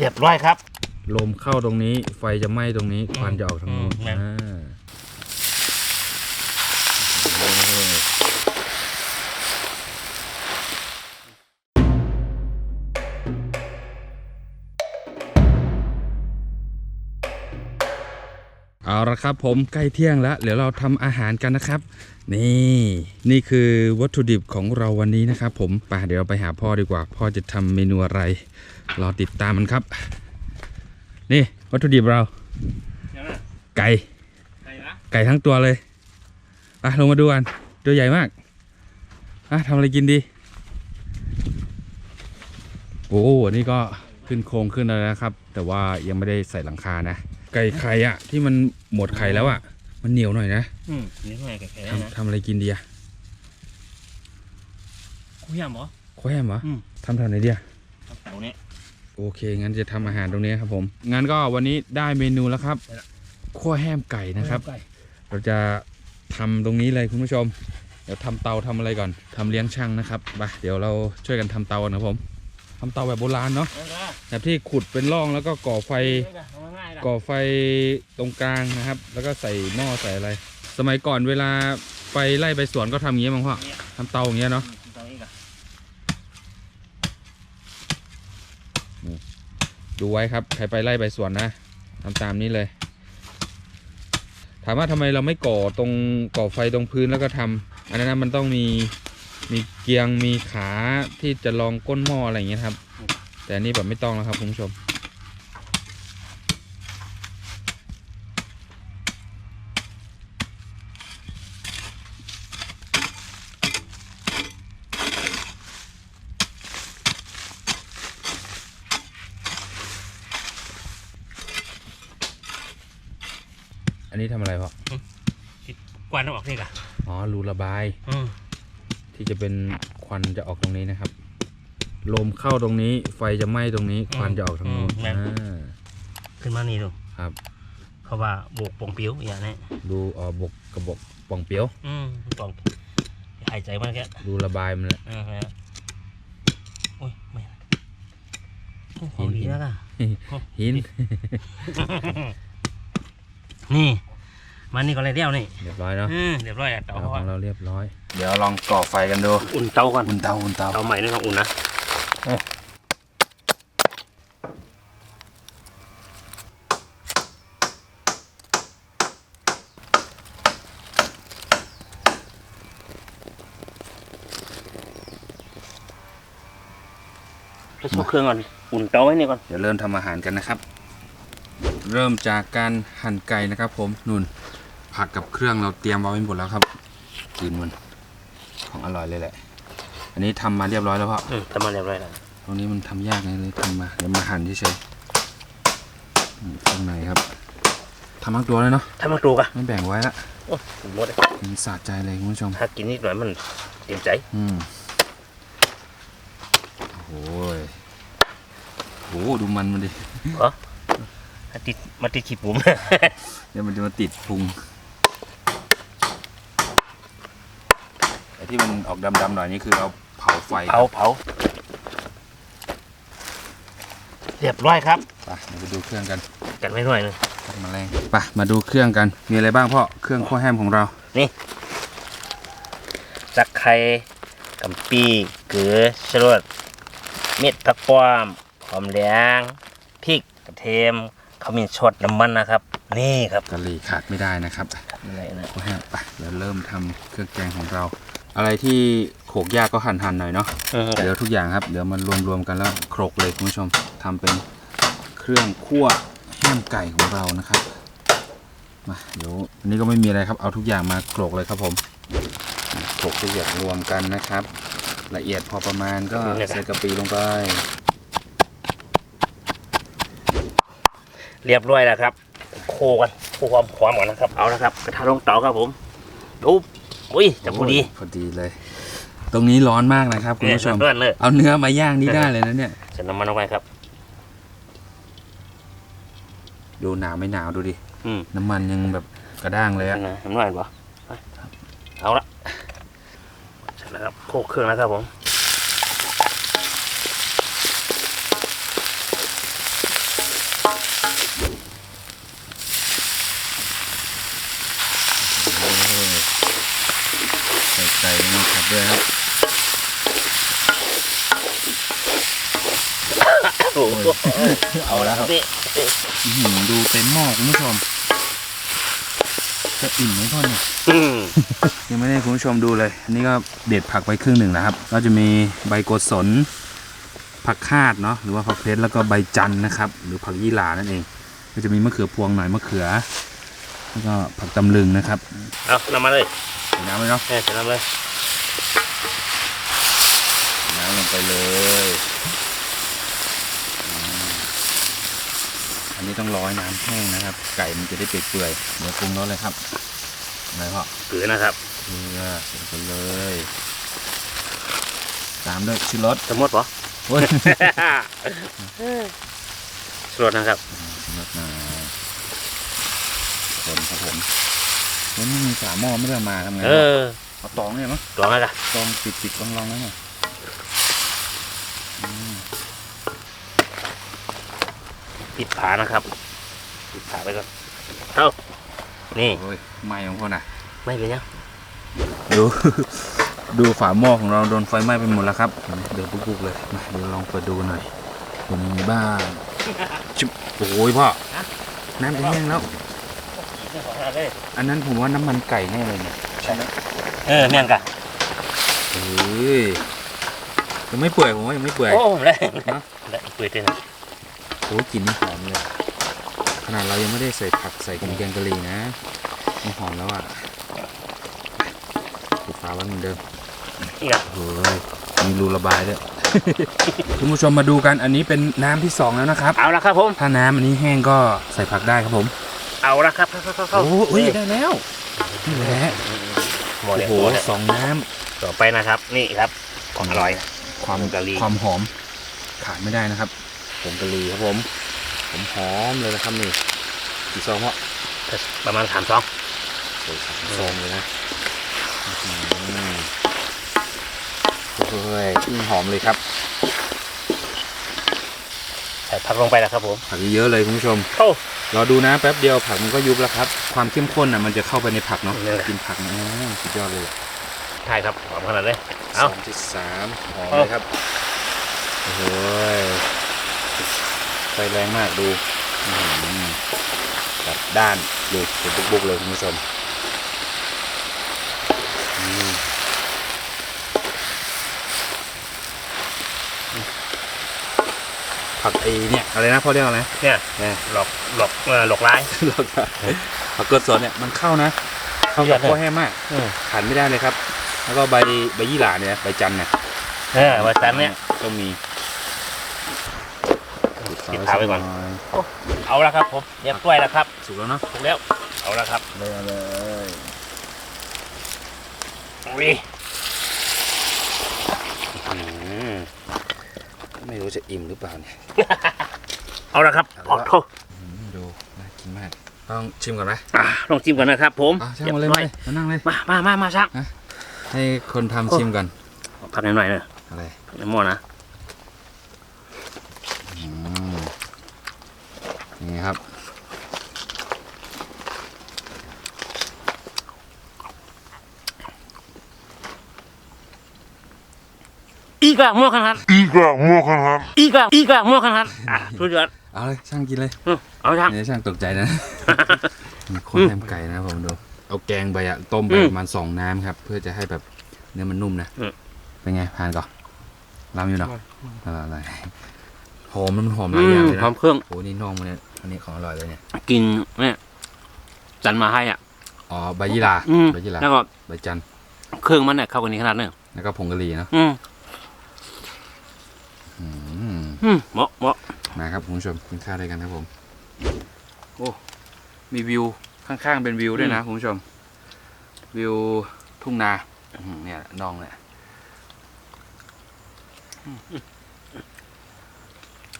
เรียบร้อยครับ ลมเข้าตรงนี้ ไฟจะไหม้ตรงนี้ควันจะออกทางนู้นอืมแม่น อ่า เอาละครับผมใกล้เที่ยงแล้ว เดี๋ยวเราทำอาหารกันนะครับ นี่นี่คือวัตถุดิบของเราวันนี้นะครับผมไปเดี๋ยวเราไปหาพ่อดีกว่า พ่อจะทำเมนูอะไรรอติดตามมันครับ นี่วัตถุดิบเราไก่ใครนะไก่ทั้งตัวเลยอะลงมาดูกันตัวใหญ่มากอะทำอะไรกินดี โอ้อันนี้ก็ขึ้นโครงขึ้นแล้วนะครับ แต่ว่ายังไม่ได้ใส่หลังคานะ ไก่ไข่อะที่มันหมดไข่แล้วอะมันเหนียวหน่อยนะอืมนี่ทำไมแก่ๆนะทำทำอะไรกินดีอะคุยยำเหรอแคว้มเหรออืม ทำทำไหนดีอะครับเต่าเนี่ยโอเค งั้นจะทำอาหารตรงนี้ครับผม งั้นก็วันนี้ได้เมนูแล้วครับได้ละ ขั้วแห้มไก่นะครับ ไก่เราจะทำตรงนี้เลยคุณผู้ชม เดี๋ยวทำเตาทำอะไรก่อนทำเลี้ยงช่างนะครับไปเดี๋ยวเราช่วยกันทำเตากันนะครับผม ทำเตาแบบโบราณเนาะเอาละแบบที่ขุดเป็นร่องแล้วก็ก่อไฟเอาง่ายๆละก่อไฟตรงกลางนะครับ แล้วก็ใส่หม้อใส่อะไร สมัยก่อนเวลาไปไล่ไปสวนก็ทำอย่างเงี้ยมั้งพ่อเนี่ยทำเตาอย่างเงี้ยเนาะอืมเตานี้ก่อนดูไว้ครับใครไปไล่ไปสวนนะทำตามนี้เลย ถามว่าทำไมเราไม่ก่อตรงก่อไฟตรงพื้นแล้วก็ทำอันนั้นนะมันต้องมี มีเกียงมีขาที่จะรองก้นหม้ออะไรอย่างเงี้ยครับ แต่อันนี้แบบไม่ต้องแล้วครับคุณผู้ชม อันนี้ทำอะไรพ่อ กวาดน้ำออกนี่ก่อนอ๋อรูระบาย อืม ที่จะเป็นควันจะออกตรงนี้นะครับ ลมเข้าตรงนี้ ไฟจะไหม้ตรงนี้ ควันจะออกทางนู้นอ่าขึ้นมานี่ดูครับเขาว่าโบกปงปิ้วอย่างนี้ดูออบกกระบอกป่องเปียว อืมปองหายใจมันแค่ดูระบายมันแหละ อืมแล้วโอ้ยไม่โอ้ของดีแล้วล่ะ หิน นี่ มันนี่ก็เลยเดียวนี่เรียบร้อยเนาะอืมเรียบร้อยอะเตาเราเขาของอะเราเรียบร้อย เดี๋ยวลองก่อไฟกันดู อุ่นเตาก่อน อุ่นเตา อุ่นเตา เตาใหม่นี่ต้องอุ่นนะไปชกเครื่องก่อน อุ่นเตาไว้นี่ก่อน เดี๋ยวเริ่มทำอาหารกันนะครับ เริ่มจากการหั่นไก่นะครับ ผมนุ่นผักกับเครื่องเราเตรียมไว้หมดแล้วครับกินมันของอร่อยเลยแหละ อันนี้ทำมาเรียบร้อยแล้วพ่ออืมทำมาเรียบร้อยแล้วตรงนี้มันทำยากไงเลยทำมาเดี๋ยวมาหั่นเฉยๆอืมข้างในครับทำทั้งตัวเลยเนาะถ้ามาดูกะไม่แบ่งไว้ละโอ้ผมหมดเลยมันสะใจเลยคุณผู้ชมถ้ากินนิดหน่อยมันเต็มใจอืมโอ้ยโหดูมันมันดิเหรอ ถ้าติดมาติดขีดปุ่มเดี๋ยวมันจะมาติดพุงไอ้ที่มันออกดำๆหน่อยนี่คือเราเผาไฟเผาเผาเรียบร้อยครับไปเดี๋ยวไปดูเครื่องกันกันไม่หน่อยหนึงตัดแมาแรงไปมาดูเครื่องกัน มีอะไรบ้างพ่อเครื่องคั่วแฮมของเราจักไข่กำปีเกลือชรดเม็ดผักป้อมหอมแดงพริกกระเทียม ขมิ้นชดน้ำมันนะครับ นี่ครับกะหรี่ขาดไม่ได้นะครับนี่นะคั่วแฮมไปเดี๋ยวเริ่มทำเครื่องแกงของเรา อะไรที่โขกยากก็หั่นๆหน่อยเนาะเดี๋ยวทุกอย่างครับ เดี๋ยวมันรวมๆกันแล้วโขลกเลยคุณผู้ชมทำเป็นเครื่องคั่วแฮมไก่ของเรานะครับมาเดี๋ยวอันนี้ก็ไม่มีอะไรครับ เอาทุกอย่างมาโขลกเลยครับผมโขลกทุกอย่างรวมกันนะครับ ละเอียดพอประมาณก็ใส่กะปิลงไป เรียบร้อยแล้วครับ โคกันโคความพร้อมก่อนนะครับ เอาละครับ กระทะลงเตาครับผมดูอุ้ยจะพอดีโยพอดีเลย ตรงนี้ร้อนมากนะครับคุณผู้ชมเลื่อนเลยเอาเนื้อมาย่างนี่ได้เลยนะเนี่ยใส่น้ำมันลงไปครับ ดูหนาวไม่หนาวดูดิอืมน้ำมันยังแบบกระด้างเลยอะนะน้ำมันบ่ไปเอาละเสร็จแล้วครับโคกเครื่องแล้วครับผม ด้วยครับโอ้โหเอาแล้วครับนี่อื้อหือดูเต็มหม้อคุณผู้ชม จะอิ่มไหมพ่อเนี่ยอืมยังไม่ได้ให้คุณผู้ชมดูเลย อันนี้ก็เด็ดผักไปครึ่งหนึ่งแล้วครับ ก็จะมีใบโกศล ผักคาดเนาะ หรือว่าผักเพชรแล้วก็ใบจันทร์นะครับ หรือผักยี่หร่านั่นเอง ก็จะมีมะเขือพวงหน่อยมะเขือ แล้วก็ผักตำลึงนะครับเอานำมาเลยใส่น้ำเลยเนาะเนี่ยจะนำเลยน้ำ ลงไปเลยอืมอันนี้ต้องร้อยน้ำแห้งนะครับ ไก่มันจะได้เปื่อยๆเดี๋ยวปรุงรสเลยครับอะไรพ่อเกลือนะครับเกลือใส่ไปเลย ตามด้วยชิรสจะหมดปะโอ้ยสรดนะครับชิรสมาคนครับผมแล้วไม่มีฝาหม้อไม่ได้เอามาทำไงเออเอาตองเนี่ยมั้งลองแล้วกันตองปิดปิดลองลองๆแล้วเนี่ยอืม ปิดฝานะครับ ปิดฝาไปก่อนเอานี่โอ้ยไหม้ของพ่อน่ะไม่เป็นยังดู ดูฝาหม้อของเราโดนไฟไหม้ไปหมดแล้วครับเดี๋ยวปุ๊กๆเลยมาเดี๋ยวลองเปิดดูกันหน่อยเป็นยังไงบ้างชิบโอ้ยพ่อน้ำจะแห้งแล้ว อันนั้นผมว่าน้ำมันไก่แน่เลยเนี่ยใช่ไหมเออแม่นกะเฮ้ย ยังไม่เปื่อยผมว่ายังไม่เปื่อยโอ้ได้เนอะได้เปื่อยเต้นโอ้ยกลิ่นนี่หอมเลย ขนาดเรายังไม่ได้ใส่ผักใส่กับแกงกะหรี่นะมันหอมแล้วอะปิดฝาไว้เหมือนเดิมอีกอะเฮ้ยมีรูระบายด้วย คุณผู้ชมมาดูกันอันนี้เป็นน้ำที่สองแล้วนะครับ เอาละครับผม ถ้าน้ำอันนี้แห้งก็ใส่ผักได้ครับผมเอาละครับเข้าเข้าเข้าเข้าโอ้ยได้แล้วนี่แหละหมดโอ้เลยโหหมดเลยสองน้ต่อไปนะครับ นี่ครับของอร่อยำ ความกะหรี่ ความหอมขาดไม่ได้นะครับ ผงกะหรี่ครับผม ผมหอมเลยนะครับนี่กี่ซองเพราะประมาณสามซองใส่สามซองเลยนะอื้อหือเฮ้ยยิ่งหอมเลยครับ ใส่ผักลงไปแล้วครับผมผักเยอะๆเลยคุณผู้ชม โอ้รอดูนะแป๊บเดียวผักมันก็ยุบแล้วครับ ความเข้มข้นอะมันจะเข้าไปในผักเนาะนี่แหละ กินผักนะโอ้สุดยอดเลย ใช่ครับหอมขนาดเลยเอาสองจุดสามหอมเอาเลยครับโอ้โหยไฟแรงมากดูอื้อหือกัดด้านดูเป็นบุกๆเลยคุณผู้ชมอืมผักไอเนี่ยอะไรนะพ่อเรียกอะไรนะเนี่ยเนี่ยหลอกหลอกเออหลอกร้ายแล้วก็ผักกดสดเนี่ยมันเข้านะเข้ากับเยอะเลยข้าวแห้งมากอืมขาดไม่ได้เลยครับ แล้วก็ใบใบยี่หร่าเนี่ยใบจันทร์เนี่ยเออวันจันทร์เนี่ยต้องมีปิดฝาไว้ก่อนสัหยเอาละครับผมเรียบร้อยแล้วครับสุกแล้วเนาะถูกแล้วเอาละครับเลยเลยอุ้ยอืมไม่รู้จะอิ่มหรือเปล่าเนี่ยเอาละครับขอโทษอืมดูน่ากินมากต้องชิมก่อนไหมอะลองจิ้มก่อนนะครับผมอะช่างมาเลยรีบมาร้อเลยมานั่งเลยมามามามาช่าง ให้คนทำชิมก่อนพักหน่อยๆเนอะอะไรในหม้อนะอืมนี่ครับ อีกอะหม้อขนาด Iga Mohanat. อีกอะอีกอะหม้อขนาดอะสุดยอดเอาเลยช่างกินเลย อืมเอาช่าง เดี๋ยวช่างตกใจนะ มีคนแฮมไก่นะครับผมดู เอาแกงไปอะต้มไปอืมประมาณสองน้ำครับ เพื่อจะให้แบบเนื้อมันนุ่มนะอืม เป็นไงผ่านก่อนรำอยู่เนาะอะไรอะไรหอมมันหอมหลายอย่างเลยพร้อนะมเครื่องโอ้นี่น่องมันเนี่ยอันนี้ของอร่อยเลยเนี่ยกินเนี่ยจันมาให้อะ อ๋อใบยี่หร่าอืมใบยี่หร่าแล้วก็ใบจันทร์เครื่องมันเนี่ยเข้ากันนี้ขนาดนึงแล้วก็ผงกะหรี่เนาะอืมอืมอืมเหมาะเหมาะมาครับคุณผู้ชมกินข้าวด้วยกันครับผมโอ้มีวิว ข้างๆเป็นวิวด้วยนะคุณผู้ชม วิวทุ่งนาอื้อหือเนี่ยน่องเนี่ย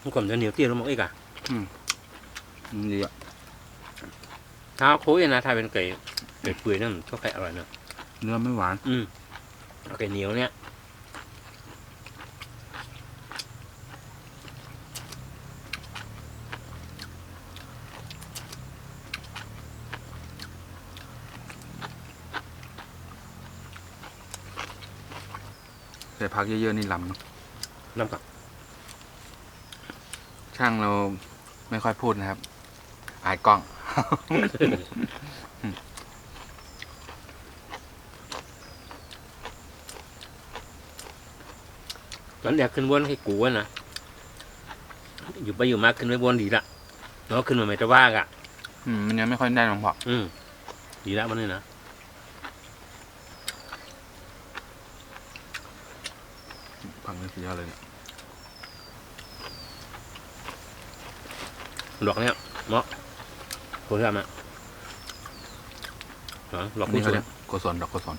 มันก่อนจะเหนียวเตี้ยลงมาอีกอะอืมดีอะถ้าโค้ยนะถ้าเป็นไก่ไก่เปื่อยนั่นก็ไก่อร่อยเนอะเนื้อไม่หวาน อืมเอาไก่เหนียวเนี่ย ใส่พักเยอะๆนี่ลำเนอะน้ำกับช่างเราไม่ค่อยพูดนะครับ อายกล้อง ตอนแรกขึ้นวนให้กูอะนะ อยู่ไปอยู่มาขึ้นไปวนดีละเนาะขึ้นมาไม่จะว่างอะ อืมมันยังไม่ค่อยได้หลวงพ่ออืมดีละมันนี่นะ พังเสียเลยเนี่ยหลอกเนี่ยเนาะโคตรทำอะหลอกอันกูนี้สุเขาเรียกโกศลดอกกสอน